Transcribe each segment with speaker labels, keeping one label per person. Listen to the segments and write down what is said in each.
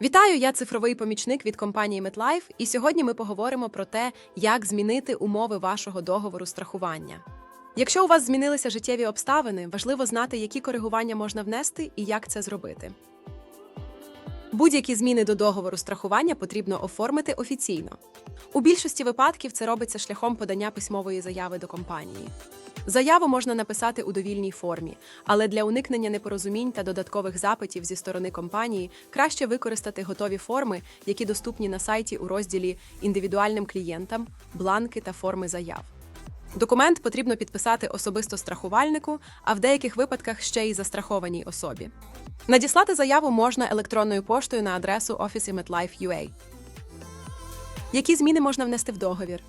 Speaker 1: Вітаю, я цифровий помічник від компанії MetLife, і сьогодні ми поговоримо про те, як змінити умови вашого договору страхування. Якщо у вас змінилися життєві обставини, важливо знати, які коригування можна внести і як це зробити. Будь-які зміни до договору страхування потрібно оформити офіційно. У більшості випадків це робиться шляхом подання письмової заяви до компанії. Заяву можна написати у довільній формі, але для уникнення непорозумінь та додаткових запитів зі сторони компанії краще використати готові форми, які доступні на сайті у розділі індивідуальним клієнтам, бланки та форми заяв. Документ потрібно підписати особисто страхувальнику, а в деяких випадках ще й застрахованій особі. Надіслати заяву можна електронною поштою на адресу Office MetLife.ua. Які зміни можна внести в договір?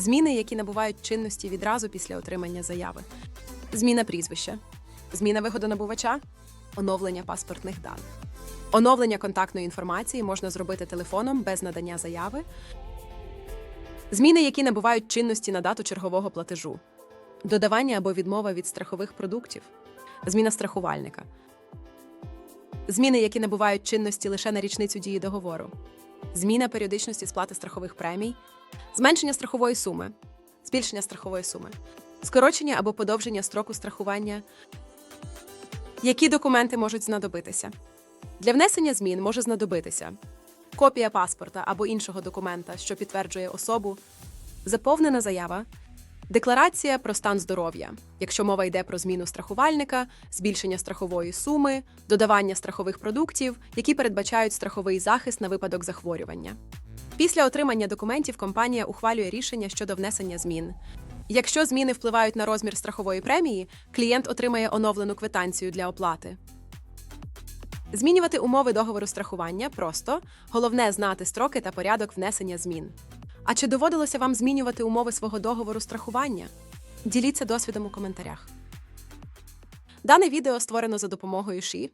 Speaker 1: Зміни, які набувають чинності відразу після отримання заяви. Зміна прізвища, зміна вигодонабувача, оновлення паспортних даних. Оновлення контактної інформації можна зробити телефоном без надання заяви. Зміни, які набувають чинності на дату чергового платежу, додавання або відмова від страхових продуктів, зміна страхувальника, зміни, які набувають чинності лише на річницю дії договору, зміна періодичності сплати страхових премій, зменшення страхової суми, збільшення страхової суми, скорочення або подовження строку страхування. Які документи можуть знадобитися? Для внесення змін може знадобитися копія паспорта або іншого документа, що підтверджує особу, заповнена заява, декларація про стан здоров'я, якщо мова йде про зміну страхувальника, збільшення страхової суми, додавання страхових продуктів, які передбачають страховий захист на випадок захворювання. Після отримання документів компанія ухвалює рішення щодо внесення змін. Якщо зміни впливають на розмір страхової премії, клієнт отримає оновлену квитанцію для оплати. Змінювати умови договору страхування просто головне знати строки та порядок внесення змін. А чи доводилося вам змінювати умови свого договору страхування? Діліться досвідом у коментарях. Дане відео створено за допомогою ШІ